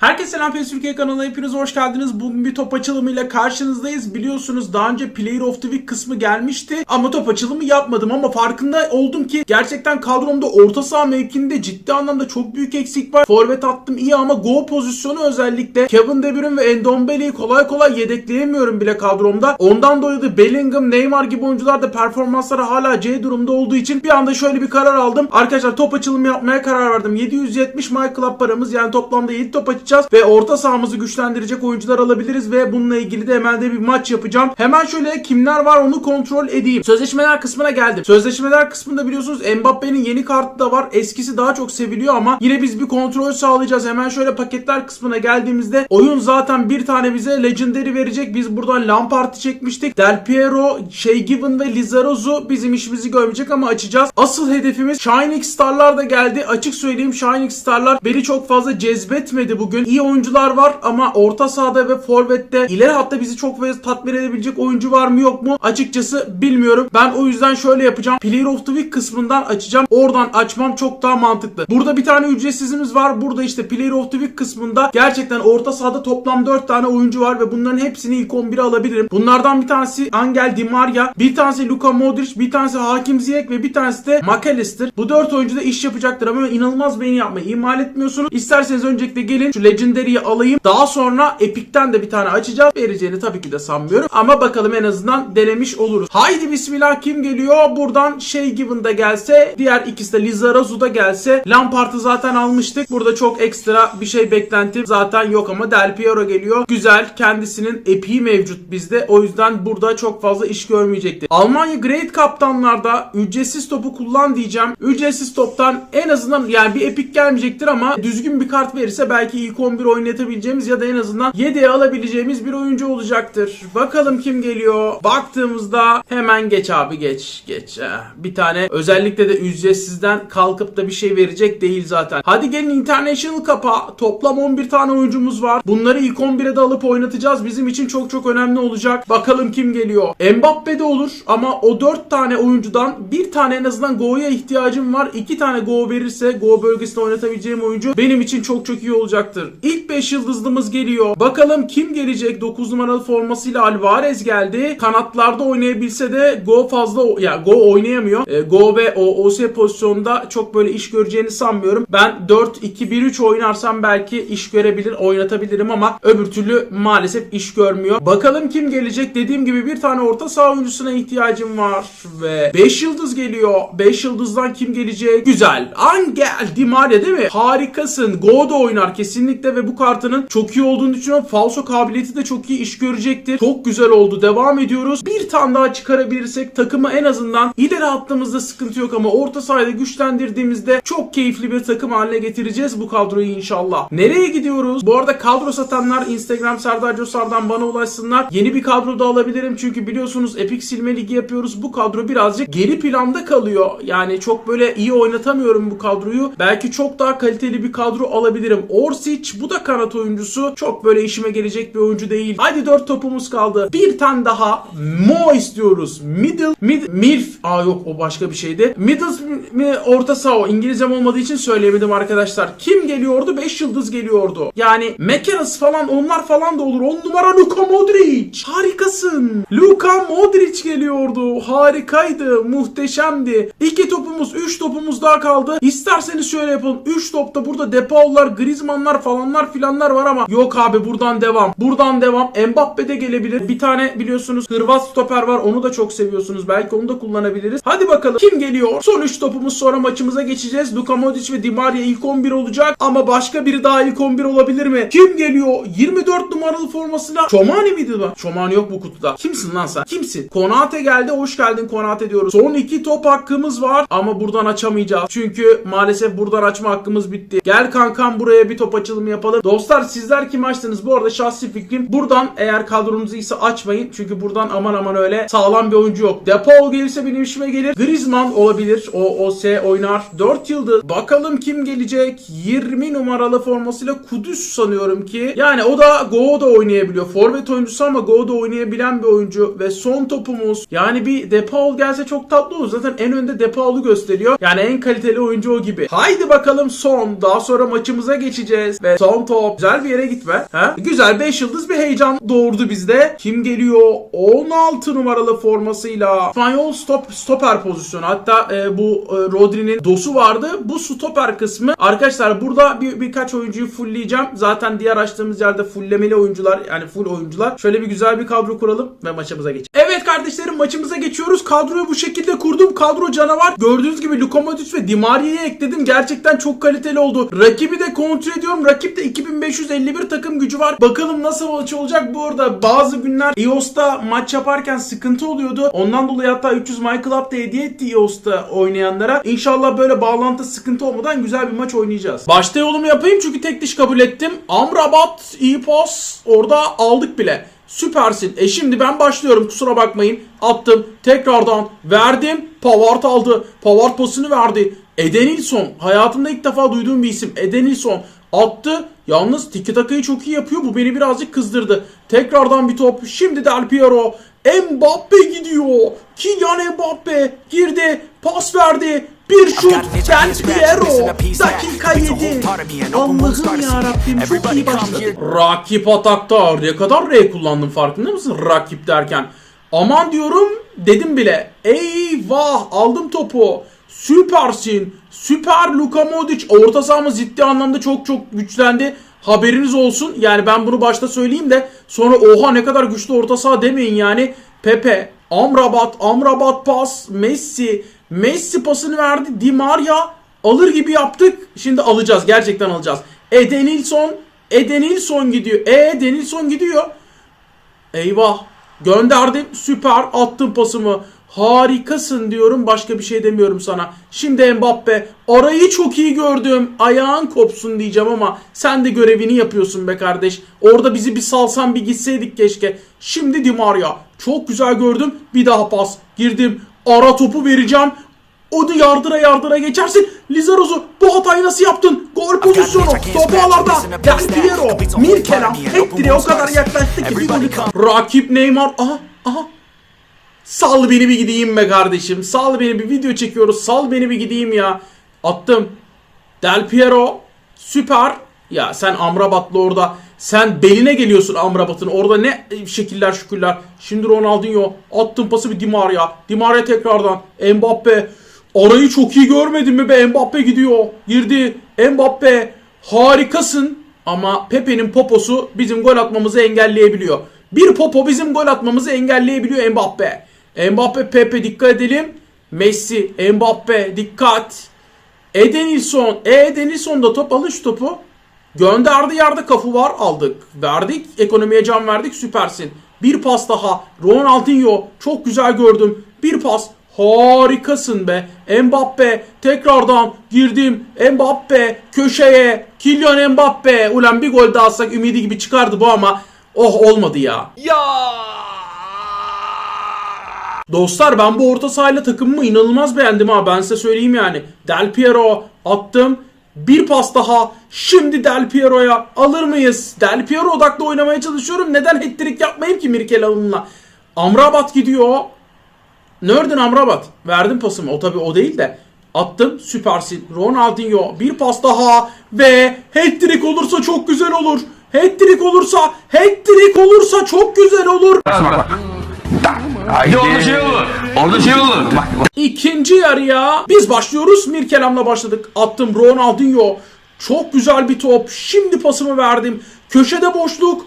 Herkese selam PES Türkiye kanalına hepiniz hoş geldiniz. Bugün bir top açılımıyla karşınızdayız. Biliyorsunuz daha önce Player of the Week kısmı gelmişti. Ama top açılımı yapmadım ama farkında oldum ki gerçekten kadromda orta saha mevkinde ciddi anlamda çok büyük eksik var. Forvet attım iyi ama go pozisyonu özellikle Kevin De Bruyne ve Endombele'yi kolay kolay yedekleyemiyorum bile kadromda. Ondan dolayı da Bellingham, Neymar gibi oyuncular da performansları hala C durumda olduğu için bir anda şöyle bir karar aldım. Arkadaşlar top açılımı yapmaya karar verdim. 770 My Club paramız yani toplamda 7 top açacağız ve orta sahamızı güçlendirecek oyuncular alabiliriz ve bununla ilgili de hemen bir maç yapacağım. Hemen şöyle kimler var onu kontrol edeyim. Sözleşmeler kısmına geldim. Sözleşmeler kısmında biliyorsunuz Mbappe'nin yeni kartı da var. Eskisi daha çok seviliyor ama yine biz bir kontrol sağlayacağız. Hemen şöyle paketler kısmına geldiğimizde oyun zaten bir tane bize Legendary verecek. Biz buradan Lampard'ı çekmiştik. Del Piero, Shea Given ve Lizarazu bizim işimizi görmeyecek ama açacağız. Asıl hedefimiz Shining Star'lar da geldi. Açık söyleyeyim Shining Star'lar beni çok fazla cezbetmedi bugün. İyi oyuncular var ama orta sahada ve forvette ileri hatta bizi çok fazla tatmin edebilecek oyuncu var mı yok mu? Açıkçası bilmiyorum. Ben o yüzden şöyle yapacağım. Player of the Week kısmından açacağım. Oradan açmam çok daha mantıklı. Burada bir tane ücretsizimiz var. Burada işte Player of the Week kısmında gerçekten orta sahada toplam 4 tane oyuncu var ve bunların hepsini ilk 11'e alabilirim. Bunlardan bir tanesi Angel Di Maria, bir tanesi Luka Modric, bir tanesi Hakim Ziyech ve bir tanesi de McAllister. Bu 4 oyuncu da iş yapacaktır ama inanılmaz beğeni yapmayı ihmal etmiyorsunuz. İsterseniz öncelikle gelin şu Legendary'yi alayım. Daha sonra Epic'ten de bir tane açacağız. Vereceğini tabii ki de sanmıyorum. Ama bakalım en azından denemiş oluruz. Haydi bismillah kim geliyor? Buradan şey Given da gelse. Diğer ikisi de Lizarazu da gelse. Lampard'ı zaten almıştık. Burada çok ekstra bir şey beklentim zaten yok ama Del Piero geliyor. Güzel. Kendisinin epiği mevcut bizde. O yüzden burada çok fazla iş görmeyecektir. Almanya Great Kaptanlarda ücretsiz topu kullan diyeceğim. Ücretsiz toptan en azından yani bir epik gelmeyecektir ama düzgün bir kart verirse belki ilk 11 oynatabileceğimiz ya da en azından 7'ye alabileceğimiz bir oyuncu olacaktır. Bakalım kim geliyor. Baktığımızda hemen geç abi geç geç. Bir tane özellikle de ücretsizden kalkıp da bir şey verecek değil zaten. Hadi gelin International Cup'a. Toplam 11 tane oyuncumuz var. Bunları ilk 11'e de alıp oynatacağız. Bizim için çok çok önemli olacak. Bakalım kim geliyor. Mbappe de olur ama o 4 tane oyuncudan bir tane en azından Go'ya ihtiyacım var. 2 tane Go verirse Go bölgesinde oynatabileceğim oyuncu benim için çok çok iyi olacaktır. İlk 5 yıldızlımız geliyor. Bakalım kim gelecek? 9 numaralı formasıyla Alvarez geldi. Kanatlarda oynayabilse de Go fazla ya yani Go oynayamıyor. E, Go ve o OS pozisyonunda çok böyle iş göreceğini sanmıyorum. Ben 4-2-1-3 oynarsam belki iş görebilir, oynatabilirim ama öbür türlü maalesef iş görmüyor. Bakalım kim gelecek? Dediğim gibi bir tane orta saha oyuncusuna ihtiyacım var ve 5 yıldız geliyor. 5 yıldızdan kim gelecek? Güzel. Angel Di Maria değil mi? Harikasın. Go da oynar kesinlikle ve bu kartının çok iyi olduğunu düşünüyorum. Falso kabiliyeti de çok iyi iş görecektir. Çok güzel oldu. Devam ediyoruz. Bir tane daha çıkarabilirsek takımı en azından ileri attığımızda sıkıntı yok ama orta sahada güçlendirdiğimizde çok keyifli bir takım haline getireceğiz bu kadroyu inşallah. Nereye gidiyoruz? Bu arada kadro satanlar Instagram Serdar Cosar'dan bana ulaşsınlar. Yeni bir kadro da alabilirim çünkü biliyorsunuz Epic Silme Ligi yapıyoruz. Bu kadro birazcık geri planda kalıyor. Yani çok böyle iyi oynatamıyorum bu kadroyu. Belki çok daha kaliteli bir kadro alabilirim. Orsic bu da kanat oyuncusu. Çok böyle işime gelecek bir oyuncu değil. Hadi 4 topumuz kaldı. Bir tane daha Mo istiyoruz. Middle, mid, Milf. Aa yok o başka bir şeydi. Middle mi orta saha o. İngilizcem olmadığı için söyleyemedim arkadaşlar. Kim geliyordu? 5 yıldız geliyordu. Yani McAllis falan onlar falan da olur. 10 numara Luka Modric. Harikasın. Luka Modric geliyordu. Harikaydı. Muhteşemdi. 2 topumuz, 3 topumuz daha kaldı. İsterseniz şöyle yapalım. 3 topta burada Depaul'lar, Griezmann'lar falanlar filanlar var ama yok abi buradan devam. Buradan devam. Mbappe de gelebilir. Bir tane biliyorsunuz Hırvat stoper var. Onu da çok seviyorsunuz. Belki onu da kullanabiliriz. Hadi bakalım. Kim geliyor? Son 3 topumuz sonra maçımıza geçeceğiz. Luka Modric ve Di Maria ilk 11 olacak. Ama başka biri daha ilk 11 olabilir mi? Kim geliyor? 24 numaralı formasıyla. Çomani miydi bu? Çomani yok bu kutuda. Kimsin lan sen? Kimsin? Konate geldi. Hoş geldin Konate diyoruz. Son 2 top hakkımız var. Ama buradan açamayacağız. Çünkü maalesef buradan açma hakkımız bitti. Gel kankam buraya bir top açılımı yapalım. Dostlar sizler kim açtınız? Bu arada şahsi fikrim. Buradan eğer kadronuzu ise açmayın. Çünkü buradan aman aman öyle sağlam bir oyuncu yok. Depol gelirse benim işime gelir. Griezmann olabilir. O OS oynar. 4 yıldız. Bakalım kim gelecek? 20 numaralı formasıyla Kudüs sanıyorum ki. Yani o da Go'da oynayabiliyor. Forvet oyuncusu ama Go'da oynayabilen bir oyuncu. Ve son topumuz. Yani bir Depaul gelse çok tatlı olur. Zaten en önde Depaul'u gösteriyor. Yani en kaliteli oyuncu o gibi. Haydi bakalım son. Daha sonra maçımıza geçeceğiz. Ve son top. Güzel bir yere gitme. Ha? Güzel 5 yıldız bir heyecan doğurdu bizde. Kim geliyor? 16 numaralı formasıyla. İspanyol stop, stoper pozisyonu. Hatta e, bu e, Rodri'nin dosu vardı. Bu stoper kısmı. Arkadaşlar burada bir, birkaç oyuncuyu fullleyeceğim. Zaten diğer açtığımız yerde fulllemeli oyuncular yani full oyuncular. Şöyle bir güzel bir kadro kuralım ve maçımıza geçelim. Evet kardeşlerim maçımıza geçiyoruz. Kadroyu bu şekilde kurdum. Kadro canavar. Gördüğünüz gibi Luka Modric ve Di Maria'yı ekledim. Gerçekten çok kaliteli oldu. Rakibi de kontrol ediyorum. Rakipte 2551 takım gücü var. Bakalım nasıl maç olacak. Bu arada bazı günler EOS'ta maç yaparken sıkıntı oluyordu. Ondan dolayı hatta 300 My Club da hediye etti EOS'ta oynayanlara. İnşallah böyle bağlantı sıkıntı olmadan güzel bir maç oynayacağız. Başta yolumu yapayım çünkü tek diş kabul ettim. Amrabat iyi pas. Orada aldık bile. Süpersin. E şimdi ben başlıyorum kusura bakmayın. Attım. Tekrardan verdim. Pavard aldı. Pavard pasını verdi. Edenilson. Hayatımda ilk defa duyduğum bir isim. Edenilson. Attı. Yalnız tiki takayı çok iyi yapıyor. Bu beni birazcık kızdırdı. Tekrardan bir top. Şimdi Del Piero. Mbappe gidiyor. Kylian Mbappe girdi. Pas verdi. Bir şut. Del Piero. Dakika 7. Allah'ım ya Rabbim çok iyi başladı. Rakip atakta. Ne kadar R kullandım farkında mısın? Rakip derken. Aman diyorum dedim bile. Eyvah aldım topu. Süpersin. Süper Luka Modric. Orta sahamız ciddi anlamda çok çok güçlendi. Haberiniz olsun. Yani ben bunu başta söyleyeyim de sonra oha ne kadar güçlü orta saha demeyin yani. Pepe, Amrabat, Amrabat pas, Messi, Messi pasını verdi. Di Maria alır gibi yaptık. Şimdi alacağız. Gerçekten alacağız. Edenilson, Edenilson gidiyor. E Edenilson gidiyor. Eyvah. Gönderdim. Süper. Attım pasımı. Harikasın diyorum. Başka bir şey demiyorum sana. Şimdi Mbappe. Arayı çok iyi gördüm. Ayağın kopsun diyeceğim ama sen de görevini yapıyorsun be kardeş. Orada bizi bir salsan bir gitseydik keşke. Şimdi Di Maria. Çok güzel gördüm. Bir daha pas. Girdim. Ara topu vereceğim. O da yardıra yardıra geçersin. Lizaroz'u bu hatayı nasıl yaptın? Gol pozisyonu. Topu alarda. Del Piero. Mirkelam. Tek direğe o kadar yaklaştı ki bir golü kaldı. Rakip Neymar. Aha aha. Sal beni bir gideyim be kardeşim. Sal beni bir video çekiyoruz. Sal beni bir gideyim ya. Attım. Del Piero. Süper. Ya sen Amrabat'la orada sen beline geliyorsun Amrabat'ın. Orada ne şekiller şükürler. Şimdi Ronaldinho. Attım pası bir Di Maria. Di Maria tekrardan. Mbappe. Arayı çok iyi görmedin mi be? Mbappe gidiyor. Girdi. Mbappe. Harikasın. Ama Pepe'nin poposu bizim gol atmamızı engelleyebiliyor. Bir popo bizim gol atmamızı engelleyebiliyor Mbappe. Mbappe Pepe dikkat edelim. Messi, Mbappe dikkat. Edenilson. E Edenilson da top alın şu topu. Gönderdi yerde kapı var aldık. Verdik. Ekonomiye can verdik. Süpersin. Bir pas daha. Ronaldinho. Çok güzel gördüm. Bir pas. Harikasın be. Mbappe. Tekrardan girdim. Mbappe. Köşeye. Kylian Mbappe. Ulan bir gol daha atsak ümidi gibi çıkardı bu ama. Oh olmadı ya. Dostlar ben bu orta sahayla takımımı inanılmaz beğendim ha ben size söyleyeyim yani. Del Piero attım. Bir pas daha. Şimdi Del Piero'ya alır mıyız? Del Piero odaklı oynamaya çalışıyorum. Neden hat-trick yapmayayım ki Mirkel Alın'la? Amrabat gidiyor. Nereden Amrabat? Verdim pasımı. O tabi o değil de. Attım. Süpersin. Ronaldinho. Bir pas daha. Ve hat-trick olursa çok güzel olur. Hat-trick olursa, hat-trick olursa çok güzel olur. Haydi orada şey olur. Orada şey olur. Bak İkinci yarıya biz başlıyoruz. Mirkelam'la başladık. Attım Ronaldinho. Çok güzel bir top. Şimdi pasımı verdim. Köşede boşluk.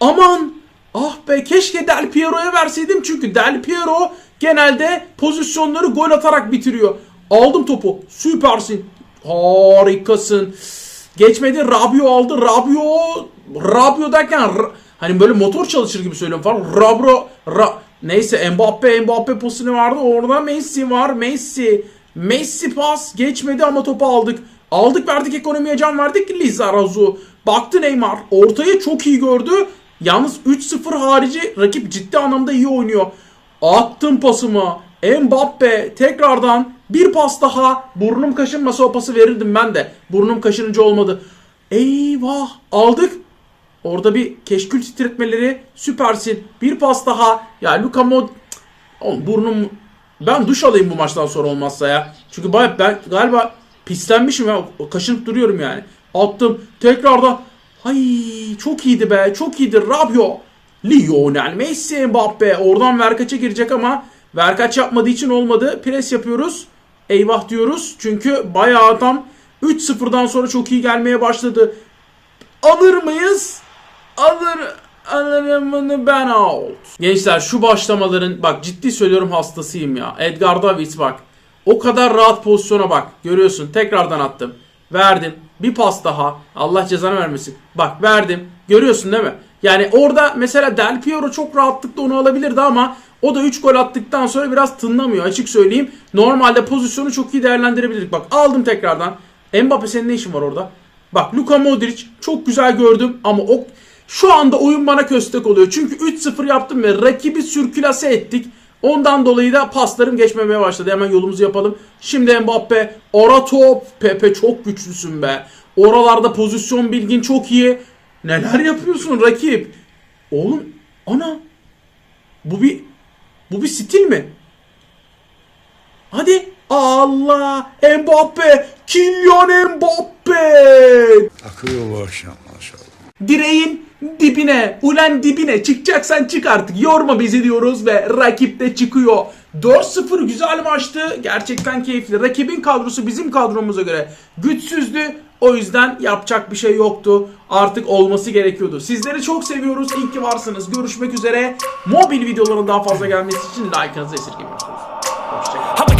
Aman. Ah be keşke Del Piero'ya verseydim. Çünkü Del Piero genelde pozisyonları gol atarak bitiriyor. Aldım topu. Süpersin. Harikasın. Geçmedi. Rabio aldı. Rabio. Rabio derken hani böyle motor çalışır gibi söylüyorum falan. Rabro. Ra Neyse Mbappe Mbappe pasını vardı. Orada Messi var. Messi. Messi pas geçmedi ama topu aldık. Aldık verdik ekonomiye can verdik. Lizarazu. Baktı Neymar. Ortayı çok iyi gördü. Yalnız 3-0 harici rakip ciddi anlamda iyi oynuyor. Attım pasımı. Mbappe tekrardan bir pas daha. Burnum kaşınmasa o pası verirdim ben de. Burnum kaşınınca olmadı. Eyvah aldık. Orada bir keşkül titretmeleri süpersin. Bir pas daha. Ya Luka Mod... Oğlum burnum... Ben duş alayım bu maçtan sonra olmazsa ya. Çünkü baya ben galiba pislenmişim ya. Kaşınıp duruyorum yani. Attım. Tekrar da. Çok iyiydi be. Çok iyiydi. Rabio. Lionel Messi Mbappe. Oradan Verkaç'a girecek ama Verkaç yapmadığı için olmadı. Pres yapıyoruz. Eyvah diyoruz. Çünkü bayağı adam 3-0'dan sonra çok iyi gelmeye başladı. Alır mıyız? Alır. Alırımını ben out. Gençler şu başlamaların bak ciddi söylüyorum hastasıyım ya. Edgar Davids bak. O kadar rahat pozisyona bak. Görüyorsun tekrardan attım. Verdim. Bir pas daha. Allah cezanı vermesin. Bak verdim. Görüyorsun değil mi? Yani orada mesela Del Piero çok rahatlıkla onu alabilirdi ama o da 3 gol attıktan sonra biraz tınlamıyor açık söyleyeyim. Normalde pozisyonu çok iyi değerlendirebilirdik. Bak aldım tekrardan. Mbappe senin ne işin var orada? Bak Luka Modric çok güzel gördüm ama o şu anda oyun bana köstek oluyor. Çünkü 3-0 yaptım ve rakibi sürkülase ettik. Ondan dolayı da paslarım geçmemeye başladı. Hemen yolumuzu yapalım. Şimdi Mbappe, ara top. Pepe çok güçlüsün be. Oralarda pozisyon bilgin çok iyi. Neler yapıyorsun rakip? Oğlum ana. Bu bir bu bir stil mi? Hadi. Allah. Mbappe. Kylian Mbappe. Akıyor bu akşam maşallah. Direğin dibine, ulan dibine çıkacaksan çık artık. Yorma bizi diyoruz ve rakip de çıkıyor. 4-0 güzel maçtı. Gerçekten keyifli. Rakibin kadrosu bizim kadromuza göre güçsüzdü. O yüzden yapacak bir şey yoktu. Artık olması gerekiyordu. Sizleri çok seviyoruz. İyi ki varsınız. Görüşmek üzere. Mobil videoların daha fazla gelmesi için like'ınızı esirgemiyorsunuz. Hoşçakalın.